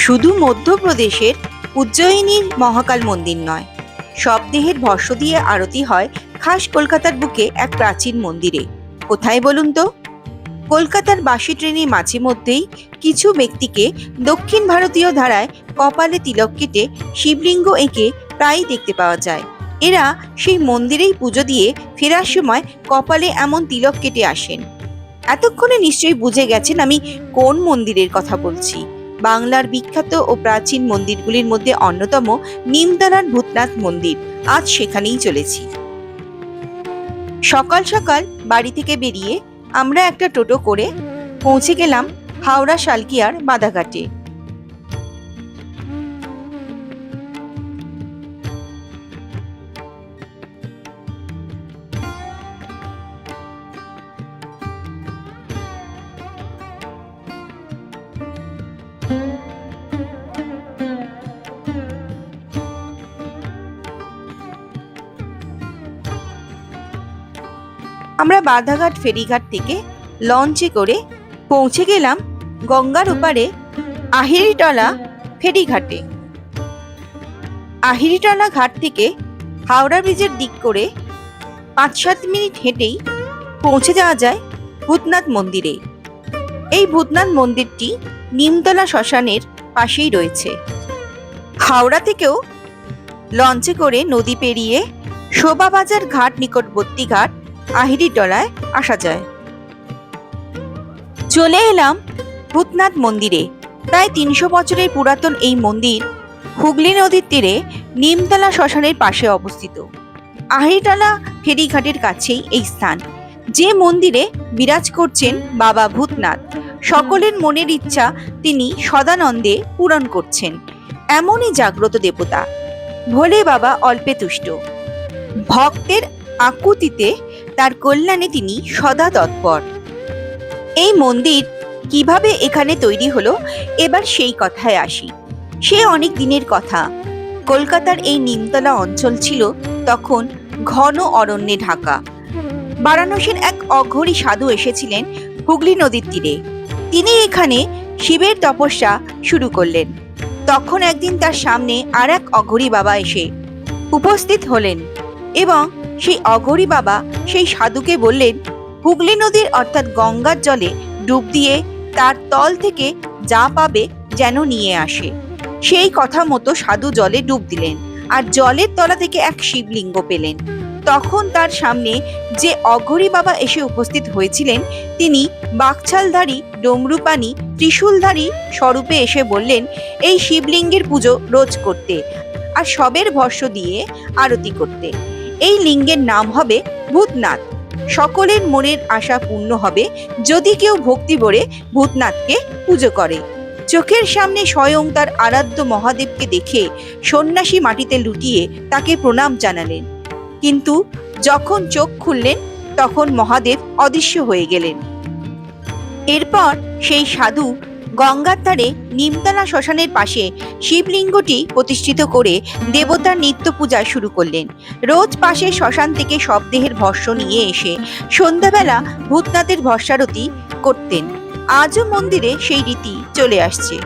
শুধু মধ্যপ্রদেশের উজ্জয়িনীর মহাকাল মন্দির নয় সব দেহের ভস্য দিয়ে আরতি হয় খাস কলকাতার বুকে এক প্রাচীন মন্দিরে। কোথায় বলুন তো? কলকাতার বাসি ট্রেনে মাঝে মধ্যেই কিছু ব্যক্তিকে দক্ষিণ ভারতীয় ধারায় কপালে তিলক কেটে শিবলিঙ্গ এঁকে প্রায়ই দেখতে পাওয়া যায়। এরা সেই মন্দিরেই পুজো দিয়ে ফেরার সময় কপালে এমন তিলক কেটে আসেন। এতক্ষণে নিশ্চয়ই বুঝে গেছেন আমি কোন মন্দিরের কথা বলছি। বাংলার বিখ্যাত ও প্রাচীন মন্দিরগুলির মধ্যে অন্যতম নিমতলার ভূতনাথ মন্দির। আজ সেখানেই চলেছি। সকাল সকাল বাড়ি থেকে বেরিয়ে আমরা একটা টোটো করে পৌঁছে গেলাম হাওড়া শালকিয়ার বাদাঘাটে আমরা বাধাঘাট ফেরিঘাট থেকে লঞ্চে করে পৌঁছে গেলাম গঙ্গার ওপারে আহিরিটলা ফেরিঘাটে। আহিরিটলা ঘাট থেকে হাওড়া ব্রিজের দিক করে পাঁচ সাত মিনিট হেঁটেই পৌঁছে যাওয়া যায় ভূতনাথ মন্দিরে। এই ভূতনাথ মন্দিরটি নিমতলা শ্মশানের পাশেই রয়েছে। হাওড়া থেকেও লঞ্চে করে নদী পেরিয়ে শোভাবাজার ঘাট নিকটবর্তী ঘাট আহিরিটলায় আসা যায়। চলে এলাম ভূতনাথ মন্দিরে। প্রায় তিনশো বছরের পুরাতন এই মন্দির হুগলি নদীর তীরে নিমতলা শ্মশানের পাশে অবস্থিত। আহিরিটলা ফেরিঘাটের কাছেই এই স্থান, যে মন্দিরে বিরাজ করছেন বাবা ভূতনাথ। সকলের মনের ইচ্ছা তিনি সদানন্দে পূরণ করছেন, এমনই জাগ্রত দেবতা। ভোলে বাবা অল্পে তুষ্ট। ভক্তের আকুতিতে তার কল্যাণে তিনি সদা তৎপর। এই মন্দির কীভাবে এখানে তৈরি হলো, এবার সেই কথায় আসি। সে অনেক দিনের কথা। কলকাতার এই নিমতলা অঞ্চল ছিল তখন ঘন অরণ্যে ঢাকা। বারাণসীর এক অঘরী সাধু এসেছিলেন হুগলি নদীর তীরে। তিনি এখানে শিবের তপস্যা শুরু করলেন। তখন একদিন তার সামনে আর এক অঘরী বাবা এসে উপস্থিত হলেন এবং সেই অঘরী বাবা সেই সাধুকে বললেন, হুগলি নদীর অর্থাৎ গঙ্গার জলে ডুব দিয়ে তার তল থেকে যা পাবে যেন নিয়ে আসে। সেই কথা মতো সাধু জলে ডুব দিলেন আর জলের তলা থেকে এক শিবলিঙ্গ পেলেন। তখন তার সামনে যে অঘরী বাবা এসে উপস্থিত হয়েছিলেন, তিনি বাকছালধারী ডমরুপানি ত্রিশূলধারী স্বরূপে এসে বললেন, এই শিবলিঙ্গের পুজো রোজ করতে আর সবের ভস্য দিয়ে আরতি করতে। এই লিঙ্গের নাম হবে ভূতনাথ। সকলের মনের আশা পূর্ণ হবে যদি কেউ ভক্তি ভরে ভূতনাথকে পুজো করে। চোখের সামনে স্বয়ং তার আরাধ্য মহাদেবকে দেখে সন্ন্যাসী মাটিতে লুটিয়ে তাকে প্রণাম জানালেন। কিন্তু যখন চোখ খুললেন, তখন মহাদেব অদৃশ্য হয়ে গেলেন। এরপর সেই সাধু গঙ্গার ধারে নিমতলা শ্মশানের পাশে শিবলিঙ্গটি প্রতিষ্ঠিত করে দেবতার নিত্য পূজা শুরু করলেন। রোজ পাশে শ্মশান থেকে সব দেহের ভস্য নিয়ে এসে সন্ধ্যাবেলা ভূতনাথের ভস্যারতি করতেন। আজও মন্দিরে সেই রীতি চলে আসছে।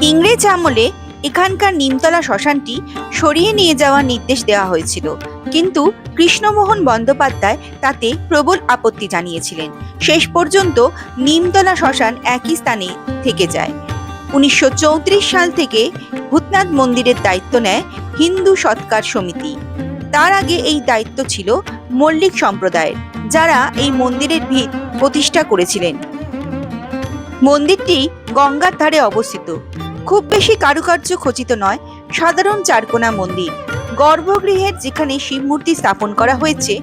ইংরেজ আমলে এখানকার নিমতলা শ্মশানটি সরিয়ে নিয়ে যাওয়ার নির্দেশ দেওয়া হয়েছিল। কিন্তু কৃষ্ণমোহন বন্দ্যোপাধ্যায় তাতে প্রবল আপত্তি জানিয়েছিলেন। শেষ পর্যন্ত নিমতলা শ্মশান একই স্থানে থেকে যায়। উনিশশো চৌত্রিশ সাল থেকে ভূতনাথ মন্দিরের দায়িত্ব নেয় হিন্দু সৎকার সমিতি। তার আগে এই দায়িত্ব ছিল মল্লিক সম্প্রদায়ের, যারা এই মন্দিরের ভিত প্রতিষ্ঠা করেছিলেন। মন্দিরটি গঙ্গার ধারে অবস্থিত। খুব বেশি কারুকার্য খচিত নয়, সাধারণ চারকোনা মন্দির। গর্ভগৃহের যেখানে শিবমূর্তি স্থাপন করা হয়েছে,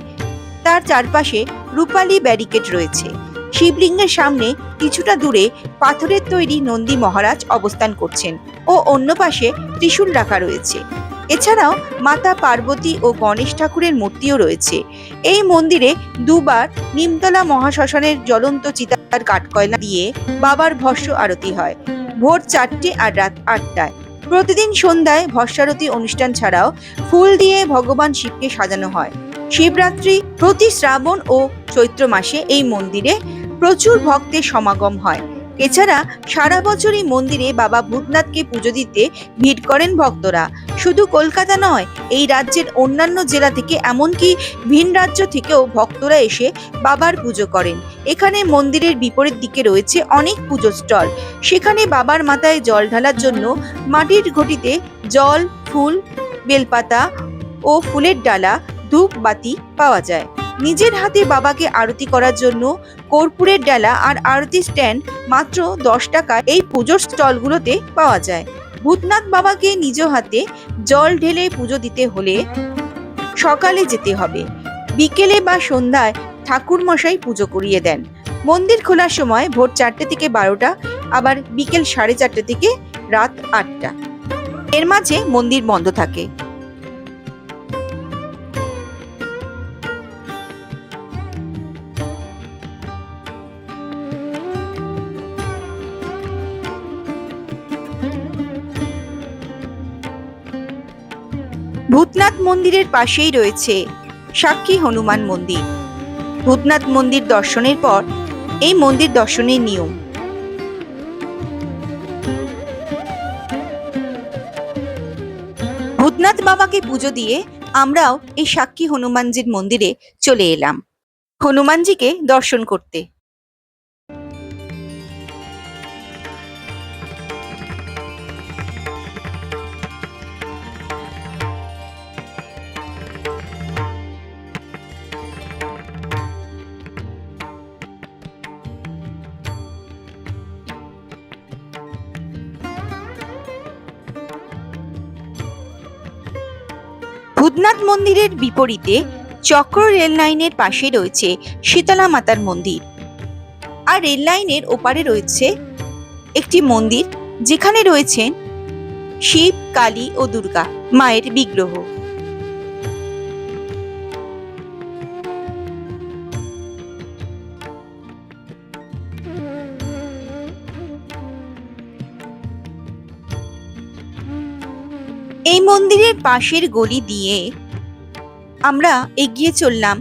তার চারপাশে রূপালী ব্যারিকেড রয়েছে। শিবলিঙ্গের সামনে কিছুটা দূরে পাথরের তৈরি নন্দী মহারাজ অবস্থান করছেন ও অন্য পাশে ত্রিশূল রাখা রয়েছে। এছাড়াও মাতা পার্বতী ও গণেশ ঠাকুরের মূর্তিও রয়েছে। এই মন্দিরে দুবার নিমতলা মহাশ্মশানের জ্বলন্ত চিতার কাঠকয়লা দিয়ে বাবার ভস্য আরতি হয়। ভোর চারটে আর রাত আটটায়। প্রতিদিন সন্ধ্যায় ভস্মারতী অনুষ্ঠান ছাড়াও ফুল দিয়ে ভগবান শিবকে সাজানো হয়। শিবরাত্রি প্রতি শ্রাবণ ও চৈত্র মাসে এই মন্দিরে প্রচুর ভক্তের সমাগম হয়। এছাড়া সারা বছরই মন্দিরে বাবা ভূতনাথকে পুজো দিতে ভিড় করেন ভক্তরা। শুধু কলকাতা নয়, এই রাজ্যের অন্যান্য জেলা থেকে এমনকি ভিন রাজ্য থেকেও ভক্তরা এসে বাবার পুজো করেন। এখানে মন্দিরের বিপরীত দিকে রয়েছে অনেক পুজো স্টল। সেখানে বাবার মাথায় জল ঢালার জন্য মাটির ঘটিতে জল, ফুল, বেলপাতা ও ফুলের ডালা ধূপ বাতি পাওয়া যায়। নিজের হাতে বাবাকে আরতি করার জন্য কর্পূরের ডালা আর আরতি স্ট্যান্ড মাত্র দশ টাকা এই পুজোর স্টলগুলোতে পাওয়া যায়। ভূতনাথ বাবাকে নিজ হাতে জল ঢেলে পুজো দিতে হলে সকালে যেতে হবে। বিকেলে বা সন্ধ্যায় ঠাকুর মশাই পুজো করিয়ে দেন। মন্দির খোলার সময় ভোর চারটে থেকে বারোটা, আবার বিকেল সাড়ে চারটে থেকে রাত আটটা। এর মাঝে মন্দির বন্ধ থাকে। মন্দিরের পাশেই রয়েছে সাক্ষী হনুমান মন্দির। ভূতনাথ মন্দির দর্শনের পর এই মন্দির দর্শনের নিয়ম। ভূতনাথ বাবাকে পুজো দিয়ে আমরাও এই সাক্ষী হনুমানজির মন্দিরে চলে এলাম। হনুমানজিকে দর্শন করতে। ভূতনাথ মন্দিরের বিপরীতে চক্র রেল লাইনের পাশে রয়েছে শীতলা মাতার মন্দির। আর রেল লাইনের ওপারে রয়েছে একটি মন্দির, যেখানে রয়েছেন শিব, কালী ও দুর্গা, মায়ের বিগ্রহ। মন্দিরের পাশের গলি দিয়ে আমরা এগিয়ে চললাম।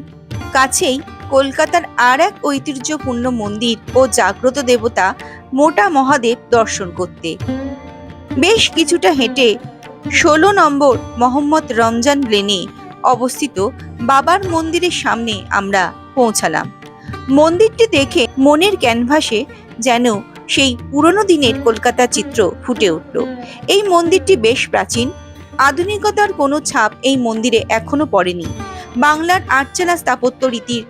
কাছেই কলকাতার আর এক ঐতিহ্যপূর্ণ মন্দির ও জাগ্রত দেবতা মোটা মহাদেব দর্শন করতে। বেশ কিছুটা হেঁটে ষোলো নম্বর মোহাম্মদ রমজান লেনে অবস্থিত বাবার মন্দিরের সামনে আমরা পৌঁছালাম। মন্দিরটি দেখে মনের ক্যানভাসে যেন সেই পুরনো দিনের কলকাতা চিত্র ফুটে উঠল। এই মন্দিরটি বেশ প্রাচীন আধুনিকতার কোনো ছাপ এই মন্দিরে এখনও পড়েনি। বাংলার আটচালা স্থাপত্য রীতির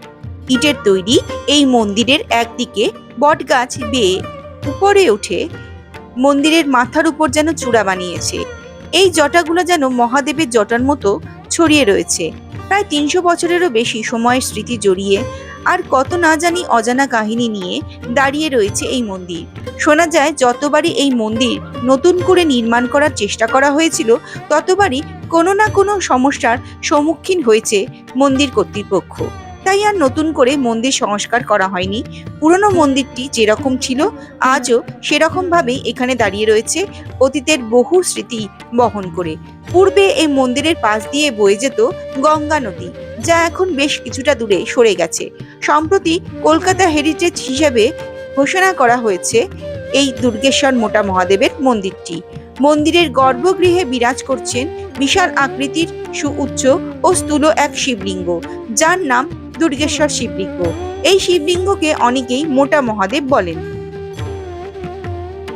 ইটের তৈরি এই মন্দিরের একদিকে বটগাছ বেয়ে উপরে উঠে মন্দিরের মাথার উপর যেন চূড়া বানিয়েছে। এই জটাগুলো যেন মহাদেবের জটার মতো ছড়িয়ে রয়েছে। প্রায় তিনশো বছরেরও বেশি সময়ের স্মৃতি জড়িয়ে আর কত না জানি অজানা কাহিনী নিয়ে দাঁড়িয়ে রয়েছে এই মন্দির। শোনা যায়, যতবারই এই মন্দির নতুন করে নির্মাণ করার চেষ্টা করা হয়েছিল, ততবারই কোনো না কোনো সমস্যার সম্মুখীন হয়েছে মন্দির কর্তৃপক্ষ। তাই আর নতুন করে মন্দির সংস্কার করা হয়নি। পুরনো মন্দিরটি যেরকম ছিল, আজও সেরকমভাবেই এখানে দাঁড়িয়ে রয়েছে অতীতের বহু স্মৃতি বহন করে। পূর্বে এই মন্দিরের পাশ দিয়ে বয়ে যেত গঙ্গা নদী, যা এখন বেশ কিছুটা দূরে সরে গেছে। সম্প্রতি কলকাতা হেরিটেজ হিসেবে ঘোষণা করা হয়েছে এই দুর্গেশ্বর মোটা মহাদেবের মন্দিরটি। মন্দিরের গর্ভগৃহে বিরাজ করছেন বিশাল আকৃতির সুউচ্চ ও স্থূল এক শিবলিঙ্গ, যার নাম দুর্গেশ্বর শিবলিঙ্গ। এই শিবলিঙ্গকে অনেকেই মোটা মহাদেব বলেন।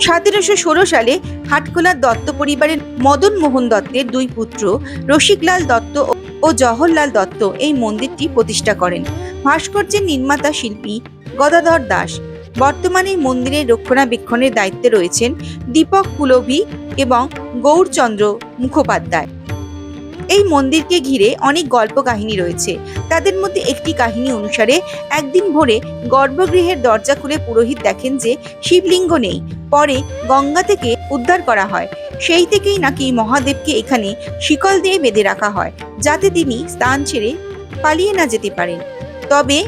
সতেরোশো ষোলো সালে হাটখোলার দত্ত পরিবারের মদন মোহন দত্তের দুই পুত্র রসিকলাল দত্ত ও জওহরলাল দত্ত এই মন্দিরটি প্রতিষ্ঠা করেন। ভাস্কর্যের নির্মাতা শিল্পী গদাধর দাস। বর্তমানে মন্দিরের রক্ষণাবেক্ষণের দায়িত্বে রয়েছেন দীপক কুলভি এবং গৌরচন্দ্র মুখোপাধ্যায়। এই মন্দিরকে ঘিরে অনেক গল্প কাহিনী রয়েছে। তাদের মধ্যে একটি কাহিনী অনুসারে, একদিন ভোরে গর্ভগৃহের দরজা খুলে পুরোহিত দেখেন যে শিবলিঙ্গ নেই। পরে গঙ্গা থেকে উদ্ধার করা হয়। সেই থেকেই নাকি মহাদেবকে এখানে শিকল দিয়ে বেঁধে রাখা হয়, যাতে তিনি স্থান ছেড়ে পালিয়ে না যেতে পারেন। তবে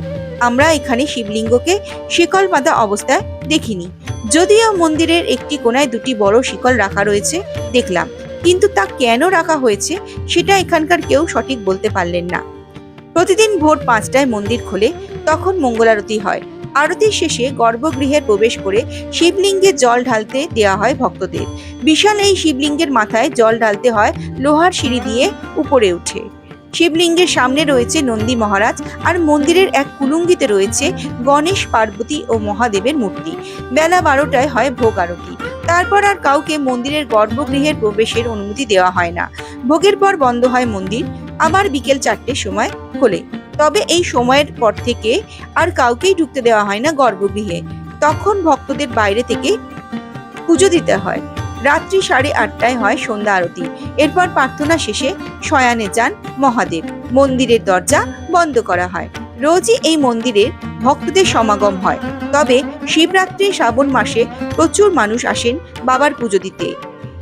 আমরা এখানে শিবলিঙ্গকে শিকল বাঁধা অবস্থায় দেখিনি। যদিও মন্দিরের একটি কোনায় দুটি বড় শিকল রাখা রয়েছে, দেখলাম। কিন্তু তা কেন রাখা হয়েছে সেটা এখানকার কেউ সঠিক বলতে পারলেন না। প্রতিদিন ভোর পাঁচটায় মন্দির খোলে, তখন মঙ্গলারতি হয়। আরতির শেষে গর্ভগৃহে প্রবেশ করে শিবলিঙ্গে জল ঢালতে দেওয়া হয় ভক্তদের। বিশাল এই শিবলিঙ্গের মাথায় জল ঢালতে হয়, লোহার সিঁড়ি দিয়ে উপরে উঠে। শিবলিঙ্গের সামনে রয়েছে নন্দী মহারাজ আর মন্দিরের এক কুলুঙ্গিতে রয়েছে গণেশ, পার্বতী ও মহাদেবের মূর্তি। বেলা বারোটায় হয় ভোগ আরতি। তারপর আর কাউকে মন্দিরের গর্ভগৃহের প্রবেশের অনুমতি দেওয়া হয় না। ভোগের পর বন্ধ হয় মন্দির, আবার বিকেল চারটের সময় খোলে। তবে এই সময়ের পর থেকে আর কাউকেই ঢুকতে দেওয়া হয় না গর্ভগৃহে। তখন ভক্তদের বাইরে থেকে পুজো দিতে হয়। রাত্রি সাড়ে আটটায় হয় সন্ধ্যা আরতি। এরপর প্রার্থনা শেষে শয়ানে যান মহাদেব। মন্দিরের দরজা বন্ধ করা হয়। রোজই এই মন্দিরের ভক্তদের সমাগম হয়। তবে শিবরাত্রি শ্রাবণ মাসে প্রচুর মানুষ আসেন বাবার পুজো দিতে।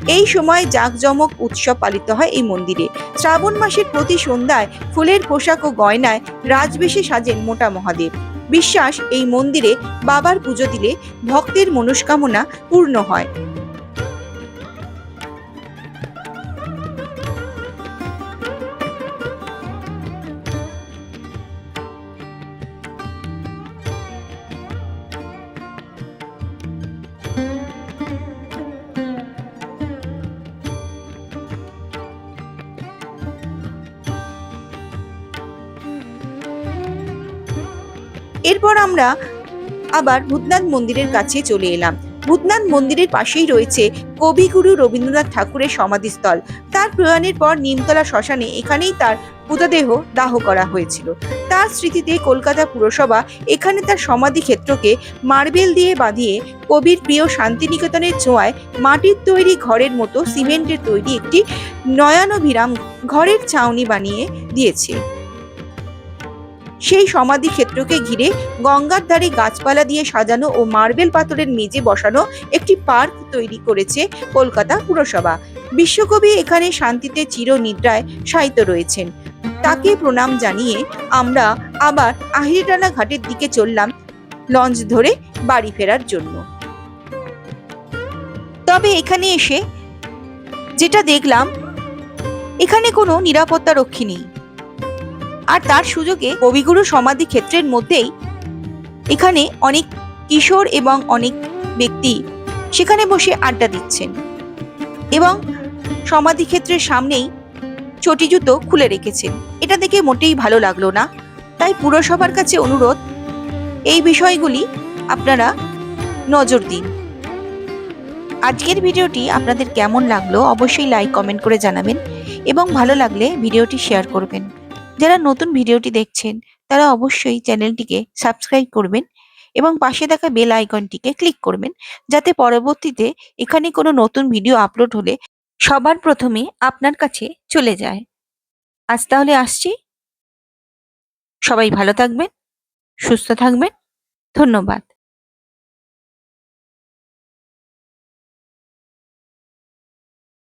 এই সময় জাঁকজমক উৎসব পালিত হয় এই মন্দিরে। শ্রাবণ মাসের প্রতি সন্ধ্যায় ফুলের পোশাক ও গয়নায় রাজবেশে সাজেন মোটা মহাদেব। বিশ্বাস, এই মন্দিরে বাবার পুজো দিলে ভক্তের মনস্কামনা পূর্ণ হয়। এরপর আমরা আবার ভূতনাথ মন্দিরের কাছে চলে এলাম। ভূতনাথ মন্দিরের পাশেই রয়েছে কবিগুরু রবীন্দ্রনাথ ঠাকুরের সমাধিস্থল। তার প্রয়াণের পর নিমতলা শ্মশানে এখানেই তার মৃতদেহ দাহ করা হয়েছিল। তার স্মৃতিতে কলকাতা পুরসভা এখানে তার সমাধি ক্ষেত্রকে মার্বেল দিয়ে বাঁধিয়ে কবির প্রিয় শান্তিনিকেতনের ছোঁয়ায় মাটির তৈরি ঘরের মতো সিমেন্টের তৈরি একটি নয়ানভিরাম ঘরের ছাউনি বানিয়ে দিয়েছে। সেই সমাধি ক্ষেত্রকে ঘিরে গঙ্গার ধারে গাছপালা দিয়ে সাজানো ও মার্বেল পাথরের মেঝে বসানো একটি পার্ক তৈরি করেছে কলকাতা পুরসভা। বিশ্বকবি এখানে শান্তিতে চির নিদ্রায় শায়িত রয়েছেন। তাকে প্রণাম জানিয়ে আমরা আবার আহিরিটানা ঘাটের দিকে চললাম লঞ্চ ধরে বাড়ি ফেরার জন্য। তবে এখানে এসে যেটা দেখলাম, এখানে কোনো নিরাপত্তা রক্ষী নেই। আর তার সুযোগে কবিগুরু সমাধি ক্ষেত্রের মধ্যেই এখানে অনেক কিশোর এবং অনেক ব্যক্তি সেখানে বসে আড্ডা দিচ্ছেন এবং সমাধি ক্ষেত্রের সামনেই চটি জুতো খুলে রেখেছেন। এটা দেখে মোটেই ভালো লাগল না। তাই পুরসভার কাছে অনুরোধ, এই বিষয়গুলি আপনারা নজর দিন। আজকের ভিডিওটি আপনাদের কেমন লাগল অবশ্যই লাইক, কমেন্ট করে জানাবেন এবং ভালো লাগলে ভিডিওটি শেয়ার করবেন। যারা নতুন ভিডিওটি দেখছেন, তারা অবশ্যই চ্যানেলটিকে সাবস্ক্রাইব করবেন এবং পাশে থাকা বেল আইকনটিকে ক্লিক করবেন যাতে পরবর্তীতে এখানে কোনো নতুন ভিডিও আপলোড হলে সবার প্রথমে আপনার কাছে চলে যায়। আজ তাহলে আসছি। সবাই ভালো থাকবেন, সুস্থ থাকবেন। ধন্যবাদ।